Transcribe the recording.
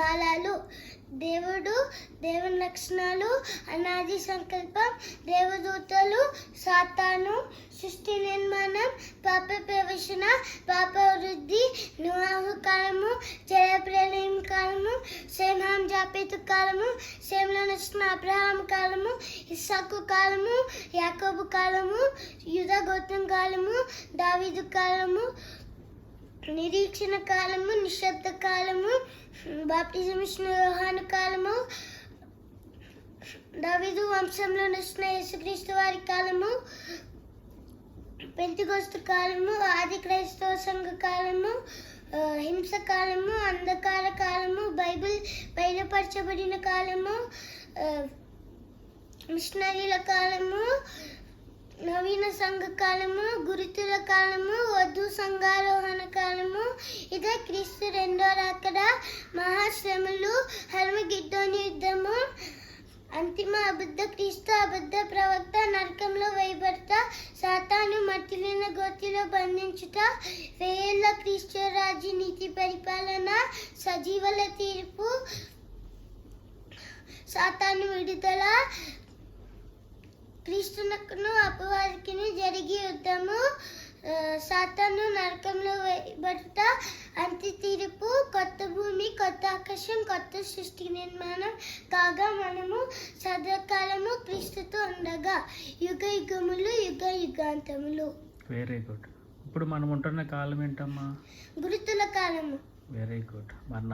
కాలాలు దేవుడు దేవుని లక్షణాలు అనాది సంకల్పం దేవదూతలు సాతాను సృష్టి నిర్మాణం పాప ప్రవేశన పాప వృద్ధి నువాహు కాలము జలప్రలయం కాలము సేమాం జాపేతు కాలము సేమలో నచ్చిన అబ్రహాం కాలము ఇస్సాకు కాలము యాకోబు కాలము యుధ గౌతమ్ కాలము దావీదు కాలము నిరీక్షణ కాలము నిశ్శబ్ద కాలము బాప్టిజం ఇచ్చిన యోహాను కాలము దవిదు వంశంలో నచ్చిన యేసుక్రీస్తు వారి కాలము పెంతికొస్తు కాలము ఆది క్రైస్తవ సంఘ కాలము హింస కాలము అంధకార కాలము బైబిల్ బయలుపరచబడిన కాలము మిషనరీల కాలము నవీన సంఘ కాలము గురుతుల కాలము వధు సంఘారోహణ కాలము. ఇదే క్రీస్తు రెండో రాకడ మహాశ్రమలు హర్మగిడ్డోని యుద్ధము. అంతిమ అబద్ధ క్రీస్తు అబద్ధ ప్రవక్త నరకంలో వేయబడత సాతాను మట్టిలిన గోతిలో బంధించుట. వేల క్రీస్తు రాజు నీతి పరిపాలన సజీవల తీర్పు. సాతాను విడుదల. క్రీస్తునకును అపవాదికిను జరిగే యుద్ధము. సాతాను నరకంలో వేయబడతా అంత్య తీర్పు కొత్త భూమి కొత్త ఆకాశం కొత్త సృష్టి నిర్మాణం కాగా మనము సదాకాలము క్రీస్తుతో ఉండగా యుగ యుగములు యుగ యుగాంతములు. వెరీ గుడ్ ఇప్పుడు మనం ఉంటున్న కాలం ఏంటమ్మా? గురుతుల కాలము. వెరీ గుడ్ మరి